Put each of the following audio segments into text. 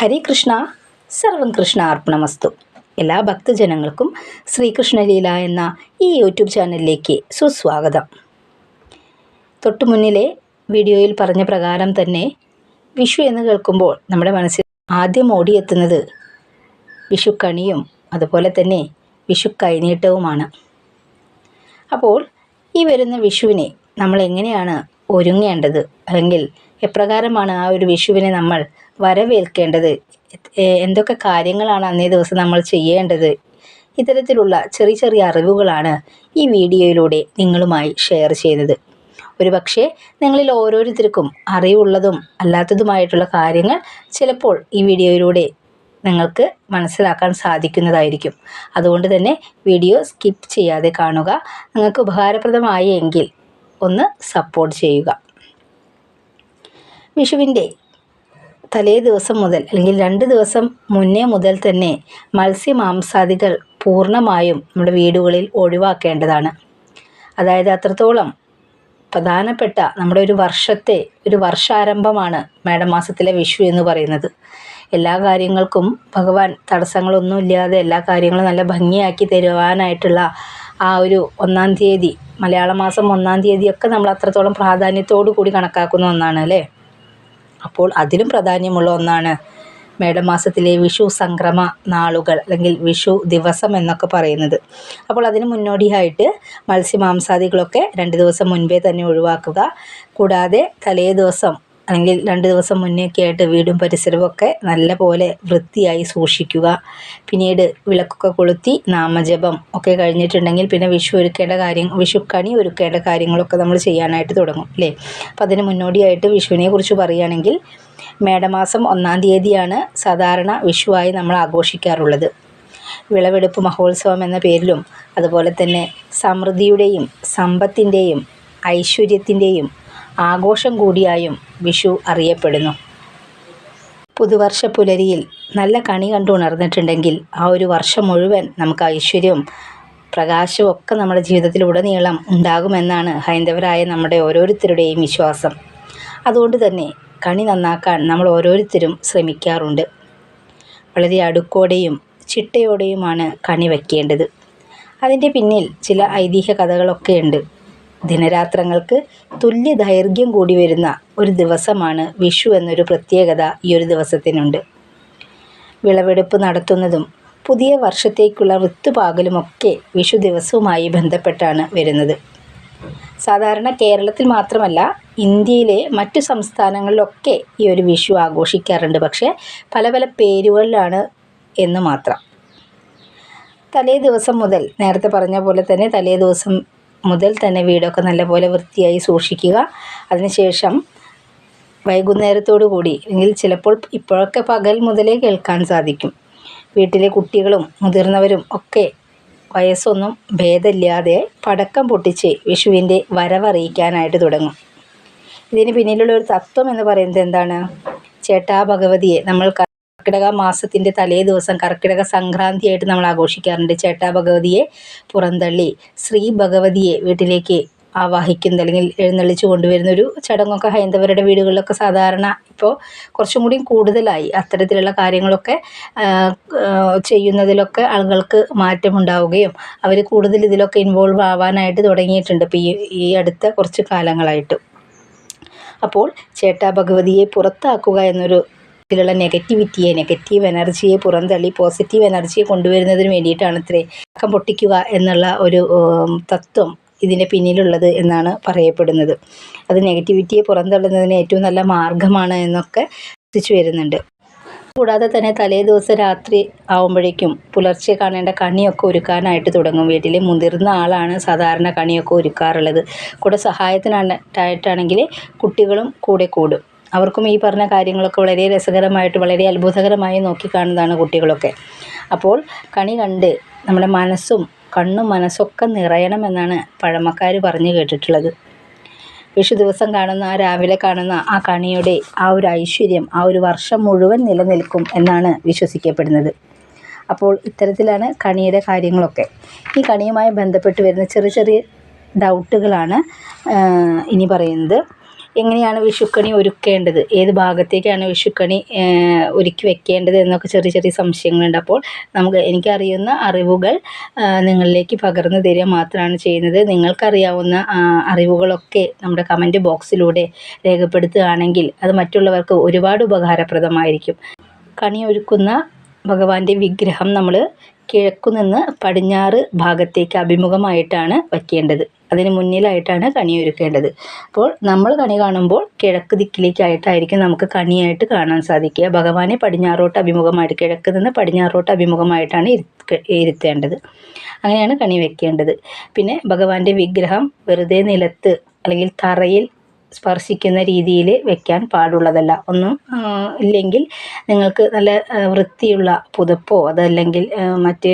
ഹരേ കൃഷ്ണ സർവം കൃഷ്ണ അർപ്പണമസ്തു. എല്ലാ ഭക്തജനങ്ങൾക്കും ശ്രീകൃഷ്ണലീല എന്ന ഈ യൂട്യൂബ് ചാനലിലേക്ക് സുസ്വാഗതം. തൊട്ടു മുന്നിലെ വീഡിയോയിൽ പറഞ്ഞ പ്രകാരം തന്നെ വിഷു എന്ന് കേൾക്കുമ്പോൾ നമ്മുടെ മനസ്സിൽ ആദ്യം ഓടിയെത്തുന്നത് വിഷുക്കണിയും അതുപോലെ തന്നെ വിഷു കൈനീട്ടവുമാണ് അപ്പോൾ ഈ വരുന്ന വിഷുവിനെ നമ്മൾ എങ്ങനെയാണ് ഒരുങ്ങേണ്ടത്? അല്ലെങ്കിൽ എപ്രകാരമാണ് ആ ഒരു വിഷുവിനെ നമ്മൾ വരവേൽക്കേണ്ടത്. എന്തൊക്കെ കാര്യങ്ങളാണ് അന്നേ ദിവസം നമ്മൾ ചെയ്യേണ്ടത്? ഇത്തരത്തിലുള്ള ചെറിയ ചെറിയ അറിവുകളാണ് ഈ വീഡിയോയിലൂടെ നിങ്ങളുമായി ഷെയർ ചെയ്യുന്നത് ഒരുപക്ഷെ നിങ്ങളിൽ ഓരോരുത്തർക്കും അറിവുള്ളതും അല്ലാത്തതുമായിട്ടുള്ള കാര്യങ്ങൾ ചിലപ്പോൾ ഈ വീഡിയോയിലൂടെ നിങ്ങൾക്ക് മനസ്സിലാക്കാൻ സാധിക്കുന്നതായിരിക്കും. അതുകൊണ്ട് തന്നെ വീഡിയോ സ്കിപ്പ് ചെയ്യാതെ കാണുക. നിങ്ങൾക്ക് ഉപകാരപ്രദമായി എങ്കിൽ ഒന്ന് സപ്പോർട്ട് ചെയ്യുക. വിഷുവിന്റെ തലേ ദിവസം മുതൽ അല്ലെങ്കിൽ രണ്ട് ദിവസം മുന്നേ മുതൽ തന്നെ മത്സ്യമാംസാദികൾ പൂർണമായും നമ്മുടെ വീടുകളിൽ ഒഴിവാക്കേണ്ടതാണ്. അതായത് അത്രത്തോളം പ്രധാനപ്പെട്ട നമ്മുടെ ഒരു വർഷത്തെ ഒരു വർഷാരംഭമാണ് മേടമാസത്തിലെ വിഷു എന്ന് പറയുന്നത്. എല്ലാ കാര്യങ്ങൾക്കും ഭഗവാൻ തടസ്സങ്ങളൊന്നുമില്ലാതെ എല്ലാ കാര്യങ്ങളും നല്ല ഭംഗിയാക്കി തരുവാനായിട്ടുള്ള ആ ഒരു ഒന്നാം തീയതി മലയാള മാസം ഒന്നാം തീയതിയൊക്കെ നമ്മൾ അത്രത്തോളം പ്രാധാന്യത്തോടു കൂടി കണക്കാക്കുന്ന ഒന്നാണ് അല്ലേ? അപ്പോൾ അതിലും പ്രാധാന്യമുള്ള ഒന്നാണ്. മേടമാസത്തിലെ വിഷു സംക്രമ നാളുകൾ അല്ലെങ്കിൽ വിഷു ദിവസം എന്നൊക്കെ പറയുന്നത്. അപ്പോൾ അതിന് മുന്നോടിയായിട്ട് മത്സ്യമാംസാദികളൊക്കെ രണ്ട് ദിവസം മുൻപേ തന്നെ ഒഴിവാക്കുക. കൂടാതെ തലേ ദിവസം അല്ലെങ്കിൽ രണ്ട് ദിവസം മുന്നേയൊക്കെ ആയിട്ട് വീടും പരിസരവും ഒക്കെ നല്ല പോലെ വൃത്തിയായി സൂക്ഷിക്കുക. പിന്നീട് വിളക്കൊക്കെ കൊളുത്തി നാമജപം ഒക്കെ കഴിഞ്ഞിട്ടുണ്ടെങ്കിൽ പിന്നെ വിഷു ഒരുക്കേണ്ട കാര്യം വിഷുക്കണി ഒരുക്കേണ്ട കാര്യങ്ങളൊക്കെ നമ്മൾ ചെയ്യാനായിട്ട് തുടങ്ങും അല്ലേ? അപ്പോൾ അതിന് മുന്നോടിയായിട്ട് വിഷുവിനെ കുറിച്ച് പറയുകയാണെങ്കിൽ മേടമാസം ഒന്നാം തീയതിയാണ് സാധാരണ വിഷുവായി നമ്മൾ ആഘോഷിക്കാറുള്ളത്. വിളവെടുപ്പ് മഹോത്സവം എന്ന പേരിലും അതുപോലെ തന്നെ സമൃദ്ധിയുടെയും സമ്പത്തിന്റെയും ഐശ്വര്യത്തിന്റെയും ആഘോഷം കൂടിയായും വിഷു അറിയപ്പെടുന്നു. പുതുവർഷ പുലരിയിൽ നല്ല കണി കണ്ടു ഉണർന്നിട്ടുണ്ടെങ്കിൽ ആ ഒരു വർഷം മുഴുവൻ നമുക്ക് ഐശ്വര്യവും പ്രകാശവും ഒക്കെ നമ്മുടെ ജീവിതത്തിലുടനീളം ഉണ്ടാകുമെന്നാണ് ഹൈന്ദവരായ നമ്മുടെ ഓരോരുത്തരുടെയും വിശ്വാസം. അതുകൊണ്ട് തന്നെ കണി നന്നാക്കാൻ നമ്മൾ ഓരോരുത്തരും ശ്രമിക്കാറുണ്ട്. വളരെ അടുക്കോടെയും ചിട്ടയോടെയുമാണ് കണി വയ്ക്കേണ്ടത് അതിന്റെ പിന്നിൽ ചില ഐതിഹ്യ കഥകളൊക്കെ ഉണ്ട്. ദിനരാത്രങ്ങൾക്ക് തുല്യ ദൈർഘ്യം കൂടി വരുന്ന ഒരു ദിവസമാണ് വിഷു എന്നൊരു പ്രത്യേകത ഈ ഒരു ദിവസത്തിനുണ്ട്. വിളവെടുപ്പ് നടത്തുന്നതും പുതിയ വർഷത്തേക്കുള്ള ഋത്തുപാകലുമൊക്കെ വിഷു ദിവസവുമായി ബന്ധപ്പെട്ടാണ് വരുന്നത്. സാധാരണ കേരളത്തിൽ മാത്രമല്ല ഇന്ത്യയിലെ മറ്റു സംസ്ഥാനങ്ങളിലൊക്കെ ഈ ഒരു വിഷു ആഘോഷിക്കാറുണ്ട്. പക്ഷേ പല പല പേരുകളിലാണ് എന്ന് മാത്രം. തലേ ദിവസം മുതൽ നേരത്തെ പറഞ്ഞ പോലെ തന്നെ തലേ ദിവസം മുതൽ തന്നെ വീടൊക്കെ നല്ലപോലെ വൃത്തിയായി സൂക്ഷിക്കുക. അതിനുശേഷം വൈകുന്നേരത്തോടു കൂടി അല്ലെങ്കിൽ ചിലപ്പോൾ ഇപ്പോഴൊക്കെ പകൽ മുതലേ കേൾക്കാൻ സാധിക്കും. വീട്ടിലെ കുട്ടികളും മുതിർന്നവരും ഒക്കെ വയസ്സൊന്നും ഭേദമില്ലാതെ പടക്കം പൊട്ടിച്ച് വിഷുവിന്റെ വരവറിയിക്കാനായിട്ട് തുടങ്ങും. ഇതിന് പിന്നിലുള്ള ഒരു തത്വം എന്ന് പറയുന്നത് എന്താണ്? ചേട്ടാ ഭഗവതിയെ നമ്മൾ കർക്കിടക മാസത്തിന്റെ തലേ ദിവസം കർക്കിടക സംക്രാന്തിയായിട്ട് നമ്മൾ ആഘോഷിക്കാറുണ്ട്. ചേട്ടാ ഭഗവതിയെ പുറന്തള്ളി ശ്രീ ഭഗവതിയെ വീട്ടിലേക്ക് ആവാഹിക്കുന്നത് അല്ലെങ്കിൽ എഴുന്നള്ളിച്ച് കൊണ്ടുവരുന്ന ഒരു ചടങ്ങൊക്കെ ഹൈന്ദവരുടെ വീടുകളിലൊക്കെ സാധാരണ ഇപ്പോൾ കുറച്ചും കൂടി കൂടുതലായി. അത്തരത്തിലുള്ള കാര്യങ്ങളൊക്കെ ചെയ്യുന്നതിലൊക്കെ ആളുകൾക്ക് മാറ്റമുണ്ടാവുകയും അവർ കൂടുതൽ ഇതിലൊക്കെ ഇൻവോൾവ് ആവാനായിട്ട് തുടങ്ങിയിട്ടുണ്ട് ഇപ്പോൾ ഈ ഈ അടുത്ത കുറച്ച് കാലങ്ങളായിട്ട്. അപ്പോൾ ചേട്ടാ ഭഗവതിയെ പുറത്താക്കുക എന്നൊരു ഇതിലുള്ള നെഗറ്റിവിറ്റിയെ നെഗറ്റീവ് എനർജിയെ പുറന്തള്ളി പോസിറ്റീവ് എനർജിയെ കൊണ്ടുവരുന്നതിന് വേണ്ടിയിട്ടാണ് ഇത്രേ പടക്കം പൊട്ടിക്കുക എന്നുള്ള ഒരു തത്വം ഇതിന്റെ പിന്നിലുള്ളത് എന്നാണ് പറയപ്പെടുന്നത്. അത് നെഗറ്റിവിറ്റിയെ പുറന്തള്ളുന്നതിന് ഏറ്റവും നല്ല മാർഗമാണ് എന്നൊക്കെ എത്തിച്ചു വരുന്നുണ്ട്. കൂടാതെ തന്നെ തലേ ദിവസം രാത്രി ആവുമ്പോഴേക്കും പുലർച്ചെ കാണേണ്ട കണിയൊക്കെ ഒരുക്കാനായിട്ട് തുടങ്ങും. വീട്ടിൽ മുതിർന്ന ആളാണ് സാധാരണ കണിയൊക്കെ ഒരുക്കാറുള്ളത്. കൂടെ സഹായത്തിനായിട്ടാണെങ്കിൽ കുട്ടികളും കൂടെ കൂടും. അവർക്കും ഈ പറഞ്ഞ കാര്യങ്ങളൊക്കെ വളരെ രസകരമായിട്ട് വളരെ അത്ഭുതകരമായി നോക്കിക്കാണുന്നതാണ് കുട്ടികളൊക്കെ. അപ്പോൾ കണി കണ്ട് നമ്മുടെ മനസ്സും കണ്ണും മനസ്സൊക്കെ നിറയണമെന്നാണ് പഴമക്കാർ പറഞ്ഞു കേട്ടിട്ടുള്ളത്. വിഷു ദിവസം കാണുന്ന ആ രാവിലെ കാണുന്ന ആ കണിയുടെ ആ ഒരു ഐശ്വര്യം ആ ഒരു വർഷം മുഴുവൻ നിലനിൽക്കും എന്നാണ് വിശ്വസിക്കപ്പെടുന്നത്. അപ്പോൾ ഇത്തരത്തിലാണ് കണിയുടെ കാര്യങ്ങളൊക്കെ. ഈ കണിയുമായി ബന്ധപ്പെട്ട് വരുന്ന ചെറിയ ചെറിയ ഡൗട്ടുകളാണ് ഇനി പറയുന്നത്. എങ്ങനെയാണ് വിഷുക്കണി ഒരുക്കേണ്ടത്? ഏത് ഭാഗത്തേക്കാണ് വിഷുക്കണി ഒരുക്കി വെക്കേണ്ടത് എന്നൊക്കെ ചെറിയ ചെറിയ സംശയങ്ങളുണ്ട്. അപ്പോൾ നമുക്ക് എനിക്കറിയുന്ന അറിവുകൾ നിങ്ങളിലേക്ക് പകർന്നു തരിക മാത്രമാണ് ചെയ്യുന്നത്. നിങ്ങൾക്കറിയാവുന്ന അറിവുകളൊക്കെ നമ്മുടെ കമന്റ് ബോക്സിലൂടെ രേഖപ്പെടുത്തുകയാണെങ്കിൽ അത് മറ്റുള്ളവർക്ക് ഒരുപാട് ഉപകാരപ്രദമായിരിക്കും. കണി ഒരുക്കുന്ന ഭഗവാന്റെ വിഗ്രഹം നമ്മൾ കിഴക്കുനിന്ന് പടിഞ്ഞാറ് ഭാഗത്തേക്ക് അഭിമുഖമായിട്ടാണ് വയ്ക്കേണ്ടത് അതിന് മുന്നിലായിട്ടാണ് കണി ഒരുക്കേണ്ടത്. അപ്പോൾ നമ്മൾ കണി കാണുമ്പോൾ കിഴക്ക് ദിക്കിലേക്കായിട്ടായിരിക്കും നമുക്ക് കണിയായിട്ട് കാണാൻ സാധിക്കുക. ഭഗവാനെ പടിഞ്ഞാറോട്ട് അഭിമുഖമായിട്ട് കിഴക്ക് നിന്ന് പടിഞ്ഞാറോട്ട് അഭിമുഖമായിട്ടാണ് ഇരുത്തേണ്ടത്. അങ്ങനെയാണ് കണി വെക്കേണ്ടത്. പിന്നെ ഭഗവാന്റെ വിഗ്രഹം വെറുതെ നിലത്ത് അല്ലെങ്കിൽ തറയിൽ സ്പർശിക്കുന്ന രീതിയിൽ വെക്കാൻ പാടുള്ളതല്ല. ഒന്നും ഇല്ലെങ്കിൽ നിങ്ങൾക്ക് നല്ല വൃത്തിയുള്ള പുതപ്പോ അതല്ലെങ്കിൽ മറ്റ്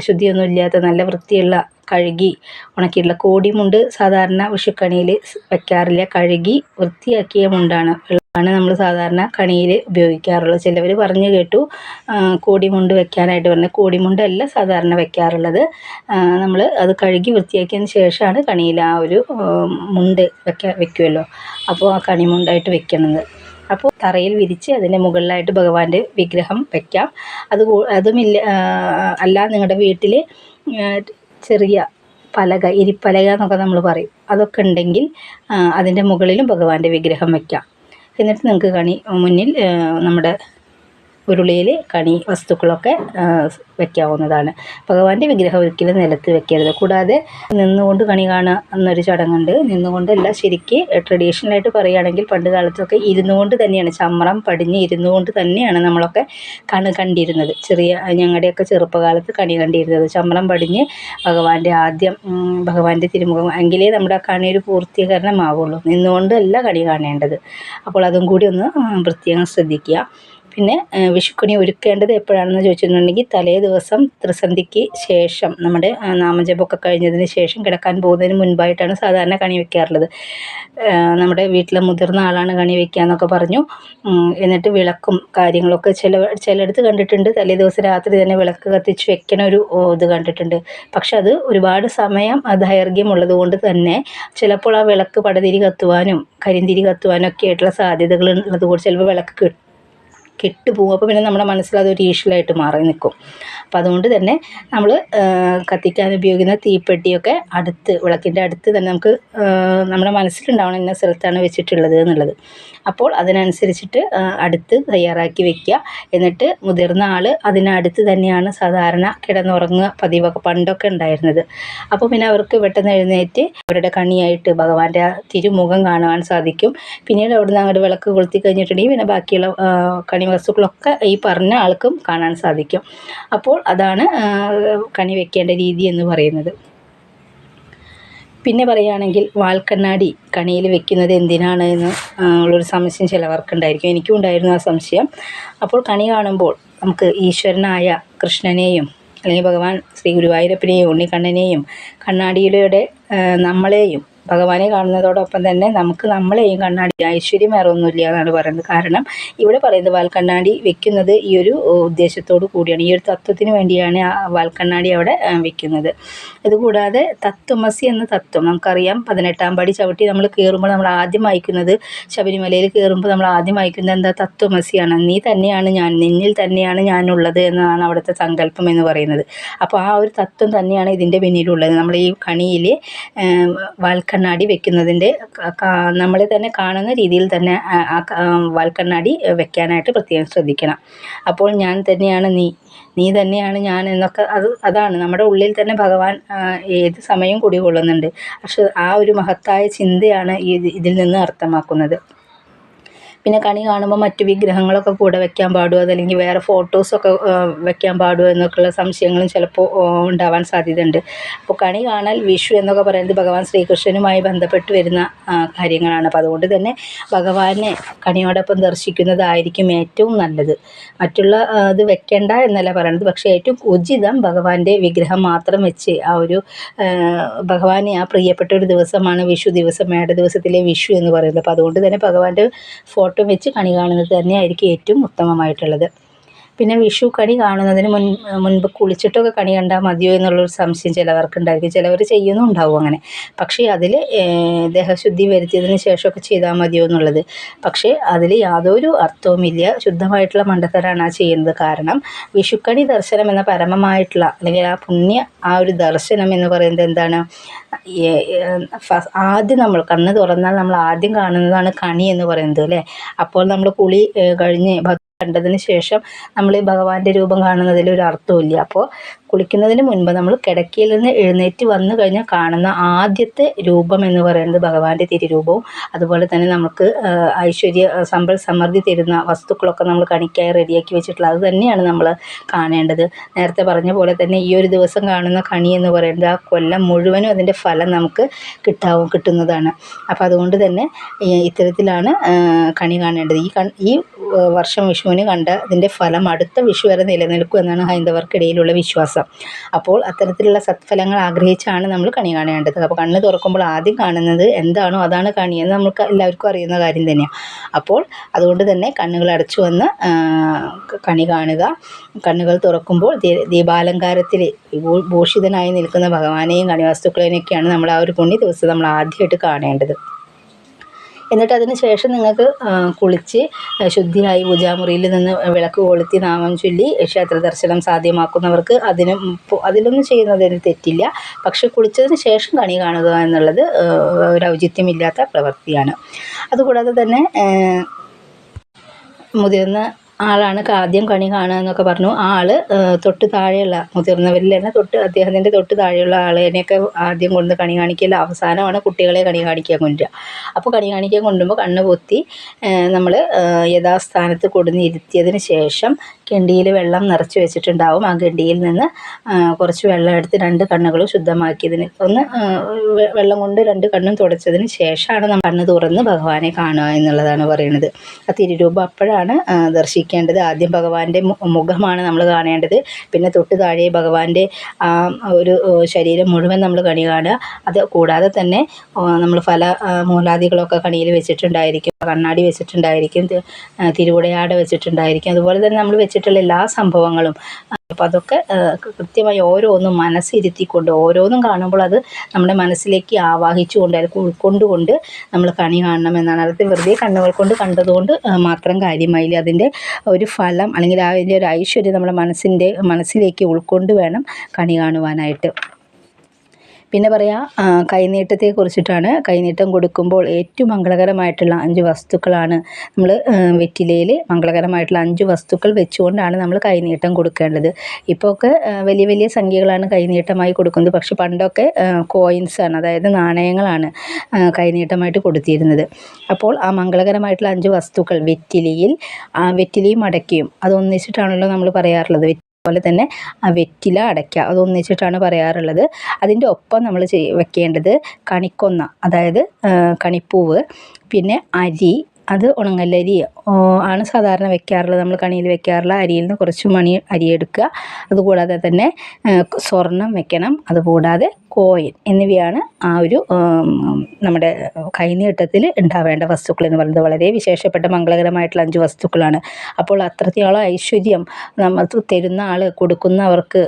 അശുദ്ധിയൊന്നും ഇല്ലാത്ത നല്ല വൃത്തിയുള്ള കഴുകി. ഉണക്കിയിട്ടുള്ള കോടിമുണ്ട് സാധാരണ വിഷുക്കണിയിൽ വെക്കാറില്ല. കഴുകി വൃത്തിയാക്കിയ മുണ്ടാണ്. ആണ് നമ്മൾ സാധാരണ കണിയിൽ ഉപയോഗിക്കാറുള്ളത്. ചിലവർ പറഞ്ഞു കേട്ടു കോടിമുണ്ട് വെക്കാനായിട്ട് പറഞ്ഞ. കോടിമുണ്ടല്ല സാധാരണ വെക്കാറുള്ളത്. നമ്മൾ അത് കഴുകി വൃത്തിയാക്കിയതിന് ശേഷമാണ് കണിയിൽ ആ ഒരു മുണ്ട് വെക്കാൻ വെക്കുമല്ലോ അപ്പോൾ ആ കണിമുണ്ടായിട്ട് വെക്കണത് അപ്പോൾ തറയിൽ വിരിച്ച് അതിന്റെ മുകളിലായിട്ട് ഭഗവാന്റെ വിഗ്രഹം വെക്കാം. അത് അതുമില്ല അല്ല നിങ്ങളുടെ വീട്ടിൽ ചെറിയ പലക ഇരിപ്പലക എന്നൊക്കെ നമ്മൾ പറയും. അതൊക്കെ ഉണ്ടെങ്കിൽ അതിന്റെ മുകളിലും ഭഗവാന്റെ വിഗ്രഹം വയ്ക്കാം എന്നിട്ട് നിങ്ങൾക്ക് കണി മുന്നിൽ നമ്മുടെ ഉരുളിയിൽ കണി വസ്തുക്കളൊക്കെ വെക്കാവുന്നതാണ്. ഭഗവാന്റെ വിഗ്രഹം ഒരിക്കലും നിലത്ത് വെക്കരുത്. കൂടാതെ നിന്നുകൊണ്ട് കണി കാണുക എന്നൊരു ചടങ്ങുണ്ട്. നിന്നുകൊണ്ടല്ല ശരിക്ക് ട്രഡീഷണലായിട്ട് പറയുകയാണെങ്കിൽ പണ്ട് കാലത്തൊക്കെ ഇരുന്നുകൊണ്ട് തന്നെയാണ് ചമ്രം പടിഞ്ഞ് ഇരുന്നുകൊണ്ട് തന്നെയാണ് നമ്മളൊക്കെ കണ് കണ്ടിരുന്നത്. ചെറിയ ഞങ്ങളുടെയൊക്കെ ചെറുപ്പകാലത്ത് കണി കണ്ടിരുന്നത്. ചമ്രം പടിഞ്ഞ് ഭഗവാന്റെ ആദ്യം ഭഗവാന്റെ തിരുമുഖം എങ്കിലേ നമ്മുടെ കണി ഒരു പൂർത്തീകരണമാവുള്ളൂ. നിന്നുകൊണ്ടല്ല കണി കാണേണ്ടത്. അപ്പോൾ അതും കൂടി ഒന്ന് പ്രത്യേകം ശ്രദ്ധിക്കുക. പിന്നെ വിഷുക്കണി ഒരുക്കേണ്ടത് എപ്പോഴാണെന്ന് ചോദിച്ചിട്ടുണ്ടെങ്കിൽ തലേ ദിവസം ത്രിസന്ധിക്ക് ശേഷം നമ്മുടെ നാമജപമൊക്കെ കഴിഞ്ഞതിന് ശേഷം കിടക്കാൻ പോകുന്നതിന് മുൻപായിട്ടാണ് സാധാരണ കണി വെക്കാറുള്ളത്. നമ്മുടെ വീട്ടിലെ മുതിർന്ന ആളാണ് കണി വെക്കുക എന്നൊക്കെ പറഞ്ഞു. എന്നിട്ട് വിളക്കും കാര്യങ്ങളൊക്കെ ചില ചിലയിടത്ത് കണ്ടിട്ടുണ്ട്. തലേ ദിവസം രാത്രി തന്നെ വിളക്ക് കത്തിച്ച് വെക്കണ ഒരു ഇത് കണ്ടിട്ടുണ്ട്. പക്ഷെ അത് ഒരുപാട് സമയം ദൈർഘ്യമുള്ളത് കൊണ്ട് തന്നെ ചിലപ്പോൾ ആ വിളക്ക് പടതിരി കത്തുവാനും കരിന്തിരി കത്തുവാനും ഒക്കെ ആയിട്ടുള്ള സാധ്യതകൾ ഉള്ളത് കൊണ്ട് ചിലപ്പോൾ വിളക്ക് കിട്ടും. കെട്ടുപോകും. അപ്പോൾ പിന്നെ നമ്മുടെ മനസ്സിൽ അതൊരു ഈശ്വലായിട്ട് മാറി നിൽക്കും. അപ്പോൾ അതുകൊണ്ട് തന്നെ നമ്മൾ കത്തിക്കാൻ ഉപയോഗിക്കുന്ന തീപ്പെട്ടിയൊക്കെ അടുത്ത് വിളക്കിന്റെ അടുത്ത് തന്നെ നമുക്ക് നമ്മുടെ മനസ്സിലുണ്ടാവണം ഇന്ന സ്ഥലത്താണ് വെച്ചിട്ടുള്ളത് എന്നുള്ളത്. അപ്പോൾ അതിനനുസരിച്ചിട്ട് അടുത്ത് തയ്യാറാക്കി വെക്കുക. എന്നിട്ട് മുതിർന്ന ആൾ അതിനടുത്ത് തന്നെയാണ് സാധാരണ കിടന്നുറങ്ങുക പതിവൊക്കെ പണ്ടൊക്കെ ഉണ്ടായിരുന്നത്. അപ്പോൾ പിന്നെ അവർക്ക് പെട്ടെന്ന് എഴുന്നേറ്റ് അവരുടെ കണിയായിട്ട് ഭഗവാന്റെ തിരുമുഖം കാണുവാൻ സാധിക്കും. പിന്നീട് അവിടുന്ന് അങ്ങോട്ട് വിളക്ക് കൊളുത്തി കഴിഞ്ഞിട്ടുണ്ടെങ്കിൽ പിന്നെ ബാക്കിയുള്ള കണി വസ്തുക്കളൊക്കെ ഈ പറഞ്ഞ ആൾക്കും കാണാൻ സാധിക്കും. അപ്പോൾ അതാണ് കണി വെക്കേണ്ട രീതി എന്ന് പറയുന്നത്. പിന്നെ പറയുകയാണെങ്കിൽ വാൽക്കണ്ണാടി കണിയിൽ വെക്കുന്നത് എന്തിനാണ് എന്ന് ഉള്ളൊരു സംശയം ചിലവർക്കുണ്ടായിരിക്കും. എനിക്കും ഉണ്ടായിരുന്നു ആ സംശയം. അപ്പോൾ കണി കാണുമ്പോൾ നമുക്ക് ഈശ്വരനായ കൃഷ്ണനെയും അല്ലെങ്കിൽ ഭഗവാൻ ശ്രീ ഗുരുവായൂരപ്പനെയും ഉണ്ണിക്കണ്ണനെയും കണ്ണാടിയിലൂടെ നമ്മളെയും ഭഗവാനെ കാണുന്നതോടൊപ്പം തന്നെ നമുക്ക് നമ്മളെയും കണ്ണാടി ഐശ്വര്യം വേറെ ഒന്നുമില്ല എന്നാണ് പറയുന്നത്. കാരണം ഇവിടെ പറയുന്നത് വാൽക്കണ്ണാടി വെക്കുന്നത് ഈ ഒരു ഉദ്ദേശത്തോടു കൂടിയാണ്. ഈ ഒരു തത്വത്തിന് വേണ്ടിയാണ് ആ വാൽക്കണ്ണാടി അവിടെ വെക്കുന്നത്. അതുകൂടാതെ തത്വമസി എന്ന തത്വം നമുക്കറിയാം. പതിനെട്ടാം പടി ചവിട്ടി നമ്മൾ കയറുമ്പോൾ നമ്മൾ ആദ്യം വായിക്കുന്നത് ശബരിമലയിൽ കയറുമ്പോൾ നമ്മൾ ആദ്യം വായിക്കുന്നത് എന്താ? തത്വമസിയാണ്. നീ തന്നെയാണ് ഞാൻ നിന്നിൽ തന്നെയാണ് ഞാനുള്ളത് എന്നതാണ് അവിടുത്തെ സങ്കല്പം എന്ന് പറയുന്നത്. അപ്പോൾ ആ ഒരു തത്വം തന്നെയാണ് ഇതിന്റെ പിന്നിലുള്ളത്. നമ്മൾ ഈ കണിയിൽ വാൽക്ക കണ്ണാടി വെക്കുന്നതിന്റെ നമ്മളെ തന്നെ കാണുന്ന രീതിയിൽ തന്നെ ആ വാൽക്കണ്ണാടി വെക്കാനായിട്ട് പ്രത്യേകം ശ്രദ്ധിക്കണം. അപ്പോൾ ഞാൻ തന്നെയാണ് നീ നീ തന്നെയാണ് ഞാൻ എന്നൊക്കെ അത് അതാണ്. നമ്മുടെ ഉള്ളിൽ തന്നെ ഭഗവാൻ ഏത് സമയവും കുടികൊള്ളുന്നുണ്ട്. പക്ഷെ ആ ഒരു മഹത്തായ ചിന്തയാണ് ഇതിൽ നിന്ന് അർത്ഥമാക്കുന്നത്. പിന്നെ കണി കാണുമ്പോൾ മറ്റു വിഗ്രഹങ്ങളൊക്കെ കൂടെ വെക്കാൻ പാടുമോ അതല്ലെങ്കിൽ വേറെ ഫോട്ടോസൊക്കെ വെക്കാൻ പാടുമോ എന്നൊക്കെയുള്ള സംശയങ്ങളും ചിലപ്പോൾ ഉണ്ടാവാൻ സാധ്യതയുണ്ട്. അപ്പോൾ കണി കാണൽ വിഷു എന്നൊക്കെ പറയുന്നത് ഭഗവാൻ ശ്രീകൃഷ്ണനുമായി ബന്ധപ്പെട്ട് വരുന്ന കാര്യങ്ങളാണ്. അപ്പോൾ അതുകൊണ്ട് തന്നെ ഭഗവാനെ കണിയോടൊപ്പം ദർശിക്കുന്നതായിരിക്കും ഏറ്റവും നല്ലത്. മറ്റുള്ള ഇത് വെക്കേണ്ട എന്നല്ല പറയുന്നത് പക്ഷേ ഏറ്റവും ഉചിതം ഭഗവാന്റെ വിഗ്രഹം മാത്രം വെച്ച് ആ ഒരു ഭഗവാനെ ആ പ്രിയപ്പെട്ട ഒരു ദിവസമാണ് വിഷു ദിവസം മേട ദിവസത്തിലെ വിഷു എന്ന് പറയുന്നത്. അപ്പോൾ അതുകൊണ്ട് തന്നെ ഭഗവാന്റെ ഫോട്ടോ ഫോട്ടോ വെച്ച് കണി കാണുന്നത് തന്നെയായിരിക്കും ഏറ്റവും ഉത്തമമായിട്ടുള്ളത്. പിന്നെ വിഷു കണി കാണുന്നതിന് മുൻ മുൻപ് കുളിച്ചിട്ടൊക്കെ കണി കണ്ടാൽ മതിയോ എന്നുള്ളൊരു സംശയം ചിലവർക്ക് ഉണ്ടായിരിക്കും ചിലവർ ചെയ്യുന്നുണ്ടാവും അങ്ങനെ. പക്ഷേ അതിൽ ദേഹശുദ്ധി വരുത്തിയതിന് ശേഷമൊക്കെ ചെയ്താൽ മതിയോ എന്നുള്ളത്. പക്ഷേ അതിൽ യാതൊരു അർത്ഥവുമില്ല. ശുദ്ധമായിട്ടുള്ള മണ്ടത്തരാണ് ആ ചെയ്യുന്നത്. കാരണം വിഷുക്കണി ദർശനം എന്ന പരമമായിട്ടുള്ള അല്ലെങ്കിൽ ആ പുണ്യ ആ ഒരു ദർശനം എന്ന് പറയുന്നത് എന്താണ്? ആദ്യം നമ്മൾ കണ്ണ് തുറന്നാൽ നമ്മൾ ആദ്യം കാണുന്നതാണ് കണി എന്ന് പറയുന്നത് അല്ലേ? അപ്പോൾ നമ്മൾ കുളി കഴിഞ്ഞ് കണ്ടതിന് ശേഷം നമ്മൾ ഈ ഭഗവാന്റെ രൂപം കാണുന്നതിൽ ഒരു അർത്ഥമില്ല അപ്പോൾ കുളിക്കുന്നതിന് മുൻപ് നമ്മൾ കിടക്കയിൽ നിന്ന് എഴുന്നേറ്റ് വന്നു കഴിഞ്ഞാൽ കാണുന്ന ആദ്യത്തെ രൂപം എന്ന് പറയുന്നത് ഭഗവാന്റെ തിരുരൂപവും അതുപോലെ തന്നെ നമുക്ക് ഐശ്വര്യ സമ്പൽ സമൃദ്ധി തരുന്ന വസ്തുക്കളൊക്കെ നമ്മൾ കണിക്കായി റെഡിയാക്കി വെച്ചിട്ടുള്ള അത് തന്നെയാണ് നമ്മൾ കാണേണ്ടത്. നേരത്തെ പറഞ്ഞ പോലെ തന്നെ ഈ ഒരു ദിവസം കാണുന്ന കണി എന്ന് പറയുന്നത് ആ കൊല്ലം മുഴുവനും അതിന്റെ ഫലം നമുക്ക് കിട്ടാവും കിട്ടുന്നതാണ്. അപ്പോൾ അതുകൊണ്ട് തന്നെ ഇത്തരത്തിലാണ് കണി കാണേണ്ടത്. ഈ ഈ വർഷം വിഷുവിന് കണ്ട അതിന്റെ ഫലം അടുത്ത വിഷു വരെ നിലനിൽക്കും എന്നാണ് ഹൈന്ദവർക്കിടയിലുള്ള വിശ്വാസം. അപ്പോൾ അത്തരത്തിലുള്ള സത്ഫലങ്ങൾ ആഗ്രഹിച്ചാണ് നമ്മൾ കണി കാണേണ്ടത്. അപ്പോൾ കണ്ണ് തുറക്കുമ്പോൾ ആദ്യം കാണുന്നത് എന്താണോ അതാണ് കണിയെന്ന് നമുക്ക് എല്ലാവർക്കും അറിയുന്ന കാര്യം തന്നെയാണ് അപ്പോൾ അതുകൊണ്ട് തന്നെ കണ്ണുകൾ അടച്ചു വന്ന് കണി കാണുക. കണ്ണുകൾ തുറക്കുമ്പോൾ ദീപാലങ്കാരത്തിൽ ഭൂഷിതനായി നിൽക്കുന്ന ഭഗവാനെയും കണിവസ്തുക്കളെയൊക്കെയാണ് നമ്മൾ ആ ഒരു പുണ്യ ദിവസം നമ്മൾ ആദ്യമായിട്ട് കാണേണ്ടത്. എന്നിട്ട് അതിന് ശേഷം നിങ്ങൾക്ക് കുളിച്ച് ശുദ്ധിയായി പൂജാമുറിയിൽ നിന്ന് വിളക്ക് കൊളുത്തി നാമം ചൊല്ലി ക്ഷേത്ര ദർശനം സാധ്യമാക്കുന്നവർക്ക് അതിനും അതിലൊന്നും ചെയ്യുന്നതിന് തെറ്റില്ല. പക്ഷെ കുളിച്ചതിന് ശേഷം കണി കാണുക എന്നുള്ളത് ഒരു ഔചിത്യമില്ലാത്ത പ്രവൃത്തിയാണ്. അതുകൂടാതെ തന്നെ മുതിർന്ന ആളാണ് ആദ്യം കണി കാണുക എന്നൊക്കെ പറഞ്ഞു. ആൾ തൊട്ട് താഴെയുള്ള മുതിർന്നവരിൽ തന്നെ തൊട്ട് അദ്ദേഹത്തിന്റെ തൊട്ട് താഴെയുള്ള ആളിനെയൊക്കെ ആദ്യം കൊണ്ട് കണി കാണിക്കില്ല അവസാനമാണ് കുട്ടികളെ കണി കാണിക്കാൻ കൊണ്ടുവരിക. അപ്പോൾ കണി കാണിക്കാൻ കൊണ്ടുമ്പോൾ കണ്ണ് പൊത്തി നമ്മൾ യഥാസ്ഥാനത്ത് കൊടുന്നിരുത്തിയതിന് ശേഷം കെണ്ടിയിൽ വെള്ളം നിറച്ച് വെച്ചിട്ടുണ്ടാവും. ആ കെണ്ടിയിൽ നിന്ന് കുറച്ച് വെള്ളം എടുത്ത് രണ്ട് കണ്ണുകളും ശുദ്ധമാക്കിയതിന് ഒന്ന് വെള്ളം കൊണ്ട് രണ്ട് കണ്ണും തുടച്ചതിന് ശേഷമാണ് നമ്മൾ കണ്ണ് തുറന്ന് ഭഗവാനെ കാണുക എന്നുള്ളതാണ് പറയുന്നത്. ആ തിരുരൂപം അപ്പോഴാണ് ദർശിക്കേണ്ടത് ആദ്യം ഭഗവാന്റെ മുഖമാണ് നമ്മൾ കാണേണ്ടത്. പിന്നെ തൊട്ട് താഴെ ഭഗവാന്റെ ആ ഒരു ശരീരം മുഴുവൻ നമ്മൾ കണി കാണുക. അത് കൂടാതെ തന്നെ നമ്മൾ ഫല മൂലാദികളൊക്കെ കണിയിൽ വെച്ചിട്ടുണ്ടായിരിക്കും കണ്ണാടി വെച്ചിട്ടുണ്ടായിരിക്കും തിരുവുടയാട വെച്ചിട്ടുണ്ടായിരിക്കും. അതുപോലെ തന്നെ നമ്മൾ വെച്ചിട്ടുള്ള എല്ലാ സംഭവങ്ങളും അപ്പോൾ അതൊക്കെ കൃത്യമായി ഓരോന്നും മനസ്സിരുത്തിക്കൊണ്ട് ഓരോന്നും കാണുമ്പോൾ അത് നമ്മുടെ മനസ്സിലേക്ക് ആവാഹിച്ചുകൊണ്ട് അല്ലെങ്കിൽ ഉൾക്കൊണ്ടുകൊണ്ട് നമ്മൾ കണി കാണണം എന്നാണ്. അത് വെറുതെ കണ്ണുകൾ കൊണ്ട് കണ്ടതുകൊണ്ട് മാത്രം കാര്യമായില്ല അതിന്റെ ഒരു ഫലം അല്ലെങ്കിൽ അതിന്റെ ഒരു ഐശ്വര്യം നമ്മുടെ മനസ്സിന്റെ മനസ്സിലേക്ക് ഉൾക്കൊണ്ട് വേണം കണി കാണുവാനായിട്ട്. പിന്നെ പറയാം കൈനീട്ടത്തെ കുറിച്ചിട്ടാണ്. കൈനീട്ടം കൊടുക്കുമ്പോൾ ഏറ്റവും മംഗളകരമായിട്ടുള്ള അഞ്ച് വസ്തുക്കളാണ് നമ്മൾ വെറ്റിലയിൽ മംഗളകരമായിട്ടുള്ള അഞ്ച് വസ്തുക്കൾ വെച്ചുകൊണ്ടാണ് നമ്മൾ കൈനീട്ടം കൊടുക്കേണ്ടത്. ഇപ്പോൾ ഒക്കെ വലിയ വലിയ സംഖ്യകളാണ് കൈനീട്ടമായി കൊടുക്കുന്നത്. പക്ഷെ പണ്ടൊക്കെ കോയിൻസാണ് അതായത് നാണയങ്ങളാണ് കൈനീട്ടമായിട്ട് കൊടുത്തിരുന്നത്. അപ്പോൾ ആ മംഗളകരമായിട്ടുള്ള അഞ്ച് വസ്തുക്കൾ വെറ്റിലയിൽ വെറ്റിലയും അടയ്ക്കയും അതൊന്നിച്ചിട്ടാണല്ലോ നമ്മൾ പറയാറുള്ളത്. അതുപോലെ തന്നെ ആ വെറ്റില അടയ്ക്ക അതൊന്നിച്ചിട്ടാണ് പറയാറുള്ളത്. അതിന്റെ ഒപ്പം നമ്മൾ ചെയ് വെക്കേണ്ടത് കണിക്കൊന്ന അതായത് കണിപ്പൂവ് പിന്നെ അരി അത് ഉണങ്ങല്ലരി ആണ് സാധാരണ വെക്കാറുള്ളത്. നമ്മൾ കണിയിൽ വെക്കാറുള്ള അരിയിൽ നിന്ന് കുറച്ച് മണി അരി എടുക്കുക. അതുകൂടാതെ തന്നെ സ്വർണം വെക്കണം. അതുകൂടാതെ കോയിൻ എന്നിവയാണ് ആ ഒരു നമ്മുടെ കൈനീട്ടത്തിൽ ഉണ്ടാവേണ്ട വസ്തുക്കൾ എന്ന് പറയുന്നത്. വളരെ വിശേഷപ്പെട്ട മംഗളകരമായിട്ടുള്ള അഞ്ച് വസ്തുക്കളാണ്. അപ്പോൾ അത്രത്തോളം ഐശ്വര്യം നമ്മൾ തരുന്ന ആൾ കൊടുക്കുന്നവർക്ക്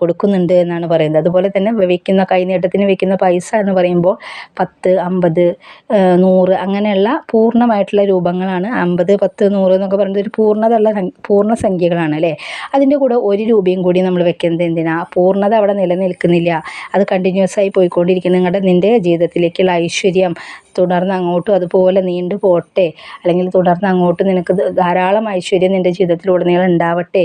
കൊടുക്കുന്നുണ്ട് എന്നാണ് പറയുന്നത്. അതുപോലെ തന്നെ വയ്ക്കുന്ന കൈനീട്ടത്തിന് വയ്ക്കുന്ന പൈസ എന്ന് പറയുമ്പോൾ പത്ത് അമ്പത് നൂറ് അങ്ങനെയുള്ള പൂർണമായിട്ടുള്ള രൂപങ്ങളാണ്. അമ്പത് പത്ത് നൂറ് എന്നൊക്കെ പറയുന്നത് ഒരു പൂർണതയുള്ള പൂർണ സംഖ്യകളാണ് അല്ലേ? അതിന്റെ കൂടെ ഒരു രൂപയും കൂടി നമ്മൾ വെക്കുന്നത് എന്തിനാ? പൂർണത അവിടെ നിലനിൽക്കുന്നില്ല. അത് കണ്ടിന്യൂസ് ആയി പോയിക്കൊണ്ടിരിക്കുന്ന. നിങ്ങളുടെ നിന്റെ ജീവിതത്തിലേക്കുള്ള ഐശ്വര്യം തുടർന്ന് അങ്ങോട്ടും അതുപോലെ നീണ്ടു പോട്ടെ. അല്ലെങ്കിൽ തുടർന്ന് അങ്ങോട്ടും നിനക്ക് ധാരാളം ഐശ്വര്യം നിന്റെ ജീവിതത്തിലുടനീളം ഉണ്ടാവട്ടെ.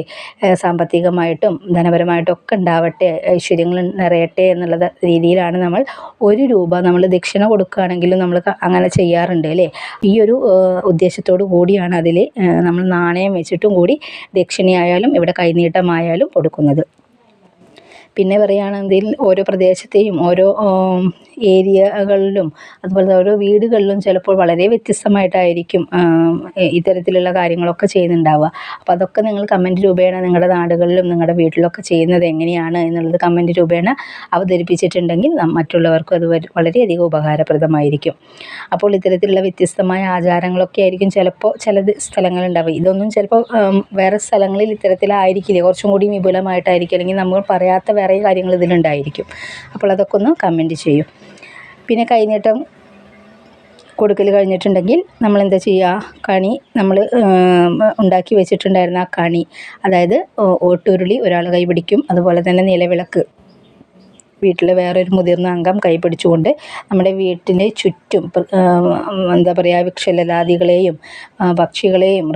സാമ്പത്തികമായിട്ടും ധനപരമായിട്ടും ഒക്കെ ഉണ്ടാവട്ടെ. ഐശ്വര്യങ്ങൾ നിറയട്ടെ എന്നുള്ള രീതിയിലാണ് നമ്മൾ ഒരു രൂപ നമ്മൾ ദക്ഷിണ കൊടുക്കുകയാണെങ്കിലും നമ്മൾ അങ്ങനെ ചെയ്യാറുണ്ട് അല്ലേ? ഈ ഒരു ഉദ്ദേശത്തോടു കൂടിയാണ് അതിൽ നമ്മൾ നാണയം വെച്ചിട്ടും കൂടി ദക്ഷിണയായാലും ഇവിടെ കൈനീട്ടമായാലും കൊടുക്കുന്നത്. പിന്നെ പറയുകയാണെങ്കിൽ ഓരോ പ്രദേശത്തെയും ഓരോ ഏരിയകളിലും അതുപോലെ ഓരോ വീടുകളിലും ചിലപ്പോൾ വളരെ വ്യത്യസ്തമായിട്ടായിരിക്കും ഇത്തരത്തിലുള്ള കാര്യങ്ങളൊക്കെ ചെയ്യുന്നുണ്ടാവുക. അപ്പോൾ അതൊക്കെ നിങ്ങൾ കമന്റ് രൂപേണ നിങ്ങളുടെ നാടുകളിലും നിങ്ങളുടെ വീട്ടിലൊക്കെ ചെയ്യുന്നത് എങ്ങനെയാണ് എന്നുള്ളത് കമന്റ് രൂപേണ അവതരിപ്പിച്ചിട്ടുണ്ടെങ്കിൽ മറ്റുള്ളവർക്കും അത് വളരെയധികം ഉപകാരപ്രദമായിരിക്കും. അപ്പോൾ ഇത്തരത്തിലുള്ള വ്യത്യസ്തമായ ആചാരങ്ങളൊക്കെ ആയിരിക്കും ചിലപ്പോൾ ചില സ്ഥലങ്ങളുണ്ടാവുക. ഇതൊന്നും ചിലപ്പോൾ വേറെ സ്ഥലങ്ങളിൽ ഇത്തരത്തിലായിരിക്കില്ല. കുറച്ചും കൂടി വിപുലമായിട്ടായിരിക്കും. അല്ലെങ്കിൽ നമ്മൾ പറയാത്ത വേറെ കാര്യങ്ങൾ ഇതിലുണ്ടായിരിക്കും. അപ്പോൾ അതൊക്കെ ഒന്ന് കമന്റ് ചെയ്യും. പിന്നെ കൈനീട്ടം കൊടുക്കൽ കഴിഞ്ഞിട്ടുണ്ടെങ്കിൽ നമ്മൾ എന്താ ചെയ്യുക? കണി നമ്മൾ ഉണ്ടാക്കി വെച്ചിട്ടുണ്ടായിരുന്ന ആ കണി അതായത് ഓട്ടുരുളി ഒരാൾ കൈ പിടിക്കും അതുപോലെ തന്നെ നിലവിളക്ക്. വീട്ടിൽ വേറൊരു മുതിർന്ന അംഗം കൈപിടിച്ചുകൊണ്ട് നമ്മുടെ വീട്ടിന് ചുറ്റും എന്താ പറയുക വൃക്ഷലതാദികളെയും പക്ഷികളെയും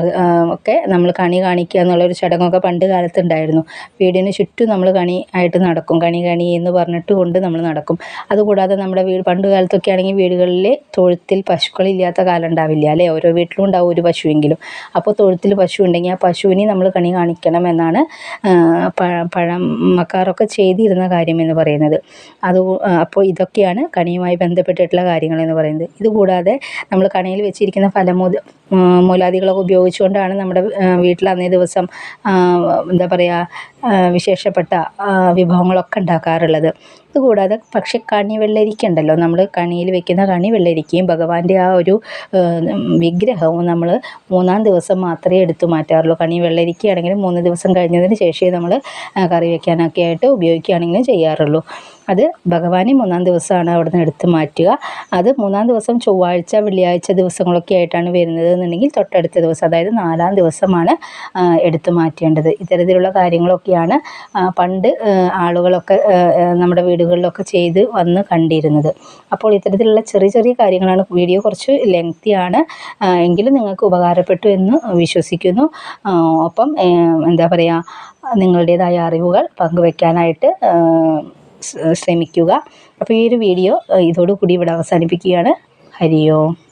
ഒക്കെ നമ്മൾ കണി കാണിക്കുക എന്നുള്ളൊരു ചടങ്ങൊക്കെ പണ്ട് കാലത്ത് ഉണ്ടായിരുന്നു വീടിന് ചുറ്റും നമ്മൾ കണി ആയിട്ട് നടക്കും. കണി കണി എന്ന് പറഞ്ഞിട്ട് കൊണ്ട് നമ്മൾ നടക്കും. അതുകൂടാതെ നമ്മുടെ വീട് പണ്ട് കാലത്തൊക്കെ ആണെങ്കിൽ വീടുകളിൽ തൊഴുത്തിൽ പശുക്കളില്ലാത്ത കാലം ഉണ്ടാവില്ല അല്ലേ? ഓരോ വീട്ടിലും ഉണ്ടാവും ഒരു പശുവെങ്കിലും. അപ്പോൾ തൊഴുത്തിൽ പശു ഉണ്ടെങ്കിൽ ആ പശുവിനെ നമ്മൾ കണി കാണിക്കണം എന്നാണ് പഴമക്കാരൊക്കെ ചെയ്തിരുന്ന കാര്യം എന്ന് പറയുന്നത്. അത് അപ്പോൾ ഇതൊക്കെയാണ് കണിയുമായി ബന്ധപ്പെട്ടിട്ടുള്ള കാര്യങ്ങളെന്ന് പറയുന്നത്. ഇതുകൂടാതെ നമ്മൾ കണിയിൽ വെച്ചിരിക്കുന്ന ഫലമൂല മൂലാദികളൊക്കെ ഉപയോഗിച്ചുകൊണ്ടാണ് നമ്മുടെ വീട്ടിൽ അന്നേ ദിവസം എന്താ പറയുക വിശേഷപ്പെട്ട വിഭവങ്ങളൊക്കെ ഉണ്ടാക്കാറുള്ളത്. ഇതുകൂടാതെ പക്ഷെ കണി വെള്ളരിക്ക ഉണ്ടല്ലോ നമ്മൾ കണിയിൽ വെക്കുന്ന കണി വെള്ളരിക്കയും ഭഗവാന്റെ ആ ഒരു വിഗ്രഹവും നമ്മൾ മൂന്നാം ദിവസം മാത്രമേ എടുത്തു മാറ്റാറുള്ളൂ. കണി വെള്ളരിക്കയാണെങ്കിലും മൂന്ന് ദിവസം കഴിഞ്ഞതിന് ശേഷമേ നമ്മൾ കറി വെക്കാനൊക്കെ ആയിട്ട് ഉപയോഗിക്കുകയാണെങ്കിലും ചെയ്യാറുള്ളൂ. അത് ഭഗവാനെ മൂന്നാം ദിവസമാണ് അവിടെ നിന്ന് എടുത്ത് മാറ്റുക. അത് മൂന്നാം ദിവസം ചൊവ്വാഴ്ച വെള്ളിയാഴ്ച ദിവസങ്ങളൊക്കെ ആയിട്ടാണ് വരുന്നത് എന്നുണ്ടെങ്കിൽ തൊട്ടടുത്ത ദിവസം അതായത് നാലാം ദിവസമാണ് എടുത്തു മാറ്റേണ്ടത്. ഇത്തരത്തിലുള്ള കാര്യങ്ങളൊക്കെയാണ് പണ്ട് ആളുകളൊക്കെ നമ്മുടെ വീടുകളിലൊക്കെ ചെയ്ത് വന്ന് കണ്ടിരുന്നത്. അപ്പോൾ ഇത്തരത്തിലുള്ള ചെറിയ ചെറിയ കാര്യങ്ങളാണ്. വീഡിയോ കുറച്ച് ലെങ്തിയാണ് എങ്കിലും നിങ്ങൾക്ക് ഉപകാരപ്പെട്ടു എന്ന് വിശ്വസിക്കുന്നു. ഒപ്പം എന്താ പറയുക നിങ്ങളുടേതായ അറിവുകൾ പങ്കുവെക്കാനായിട്ട് ശ്രമിക്കുക. അപ്പോൾ ഈ ഒരു വീഡിയോ ഇതോടുകൂടി ഇവിടെ അവസാനിപ്പിക്കുകയാണ്. ഹരി ഓം.